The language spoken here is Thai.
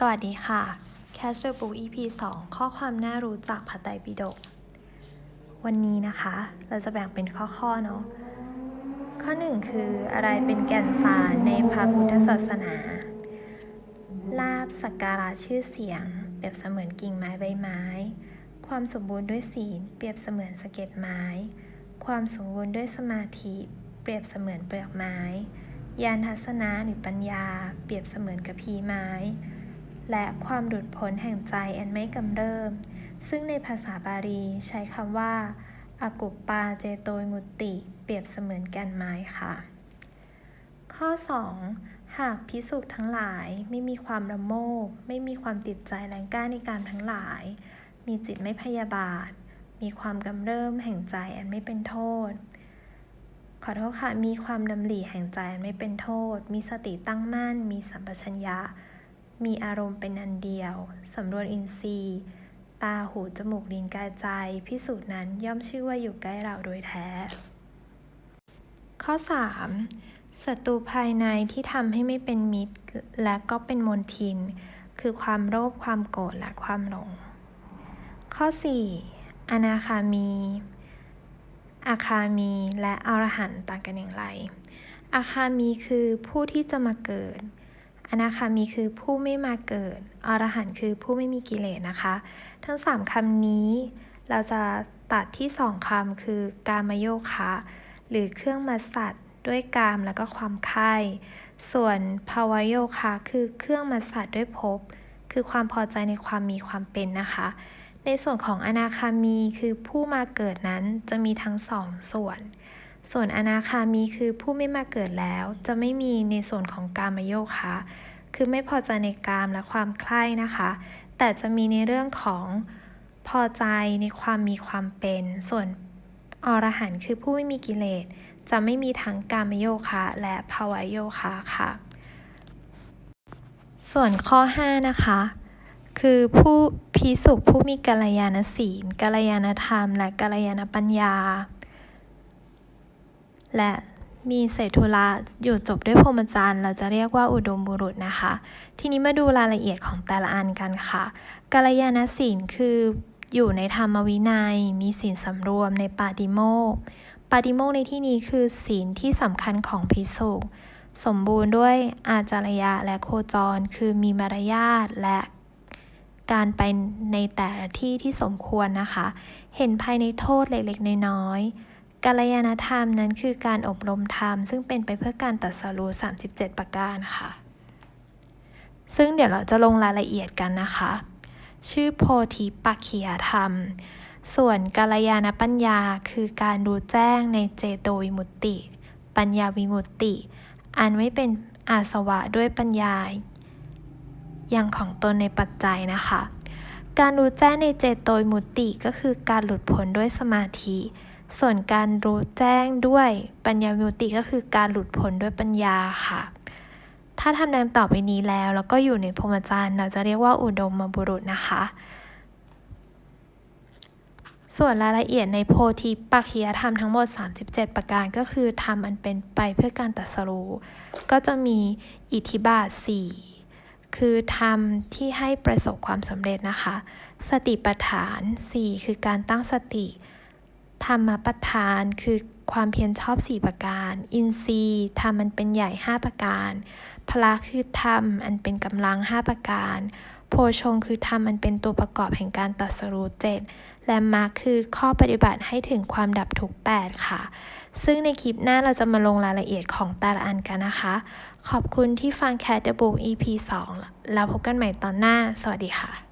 สวัสดีค่ะ c a s t e r Book EP 2 ข้อความน่ารู้จากพระไตรปิฎก วันนี้นะคะ เราจะแบ่งเป็นข้อๆเนาะ ข้อหนึ่งคืออะไรเป็นแก่นสารในพระพุทธศาสนา ลาบสักการะชื่อเสียง เปรียบเสมือนกิ่งไม้ใบไม้ ความสมบูรณ์ด้วยศีล เปรียบเสมือนสะเก็ดไม้ ความสมบูรณ์ด้วยสมาธิ เปรียบเสมือนเปลือกไม้ ยานทัศนะหรือปัญญา เปรียบเสมือนกระพีไม้ และความหลุดพ้นแห่งใจอันไม่กำเริบ ซึ่งในภาษาบาลีใช้คำว่าอากุปปาเจโตยมุตติ เปรียบเสมือนแก่นไม้ค่ะ ข้อ 2 หากพิสุทั้งหลายไม่มีความละโมบไม่มีความติดใจแรงกล้าในการทั้งหลาย มีจิตไม่พยาบาท มีความกำเริบแห่งใจอันไม่เป็นโทษ ขอโทษค่ะ มีความดำริแห่งใจอันไม่เป็นโทษ มีสติตั้งมั่น มีสัมปชัญญะ มีอารมณ์เป็นอันเดียว สำรวจอินทรีย์ ตาหูจมูกลิ้นกายใจ พิสูจน์นั้นย่อมชื่อว่าอยู่ใกล้เราโดยแท้ ข้อ 3. ศัตรูภายในที่ทำให้ไม่เป็นมิตร และก็เป็นมนทิน คือความโลภความโกรธและความหลง ข้อ 4. อนาคามี อาคามี และอรหันต์ต่างกันอย่างไร อาคามีคือผู้ที่จะมาเกิด อนาคามีคือผู้ไม่มาเกิด อรหันต์คือผู้ไม่มีกิเลสนะคะ ทั้ง 3คำนี้เราจะตัดที่ 2คำคือกามโยคะหรือเครื่องมาสัตว์ด้วยกามแล้วก็ความใคร่ส่วนภาวโยคะคือเครื่องมาสัตว์ด้วยภพคือความพอใจในความมีความเป็นนะคะ ในส่วนของอนาคามีคือผู้มาเกิดนั้นจะมีทั้งสองส่วน ส่วนอนาคามีคือผู้ไม่มาเกิดแล้ว จะไม่มีในส่วนของกามโยคะคือไม่พอใจในกามและความใคร่นะคะ แต่จะมีในเรื่องของพอใจในความมีความเป็น ส่วนอรหันต์คือผู้ไม่มีกิเลส จะไม่มีทั้งกามโยคะและภาวะโยคะค่ะ ส่วนข้อ 5 นะคะ คือผู้พิสุผู้มีกัลยาณศีลกัลยาณธรรม และกัลยาณปัญญา และมีเศรษฐุระอยู่จบด้วยพรหมจรรย์เราจะเรียกว่าอุดมบุรุษนะคะ ทีนี้มาดูรายละเอียดของแต่ละอันกันค่ะกัลยาณศีลคืออยู่ในธรรมวินัย มีศีลสำรวมในปาติโมกปาติโมกในที่นี้คือศีลที่สำคัญของภิกษุสมบูรณ์ด้วยอาจารยะและโคจร คือมีมารยาทและการไปในแต่ละที่ที่สมควรนะคะ เห็นภายในโทษเล็กๆน้อยๆ กัลยาณธรรมนั้นคือการอบรมธรรม ซึ่งเป็นไปเพื่อการตัดสรู้ 37 ประการค่ะ ซึ่งเดี๋ยวเราจะลงรายละเอียดกันนะคะ ชื่อโพธิปักขียธรรม ส่วนกัลยาณปัญญาคือการรู้แจ้งในเจโตวิมุตติ ปัญญาวิมุตติ อันไม่เป็นอาสวะด้วยปัญญาอย่างของตนในปัจจัยนะคะ การรู้แจ้งในเจโตวิมุตติก็คือการหลุดพ้นด้วยสมาธิ ส่วนการรู้แจ้งด้วยปัญญาวิมุตติก็คือการหลุดพ้นด้วยปัญญาค่ะ ถ้าทำดังต่อไปนี้แล้ว แล้วก็อยู่ในพรหมจรรย์เราจะเรียกว่าอุดมบุรุษนะคะ ส่วนรายละเอียดในโพธิปักขียธรรมทั้งหมด 37 ประการก็คือทำอันเป็นไปเพื่อการตรัสรู้ก็จะมีอิทธิบาท 4คือทำที่ให้ประสบความสำเร็จนะคะ สติปัฏฐาน 4 คือการตั้งสติ ธรรมปัฏฐาน คือความเพียรชอบ 4 ประการ อินทรีย์ทำมันเป็นใหญ่ 5 ประการ พละคือธรรมอันเป็นกำลัง 5 ประการ โพชงคือธรรมอันเป็นตัวประกอบแห่งการตรัสรู้เจ็ดและมรรคคือข้อปฏิบัติให้ถึงความดับทุกข์8ค่ะ ซึ่งในคลิปหน้าเราจะมาลงรายละเอียดของแต่ละอันกันนะคะ ขอบคุณที่ฟัง Cat the Book EP 2 แล้วพบกันใหม่ตอนหน้า สวัสดีค่ะ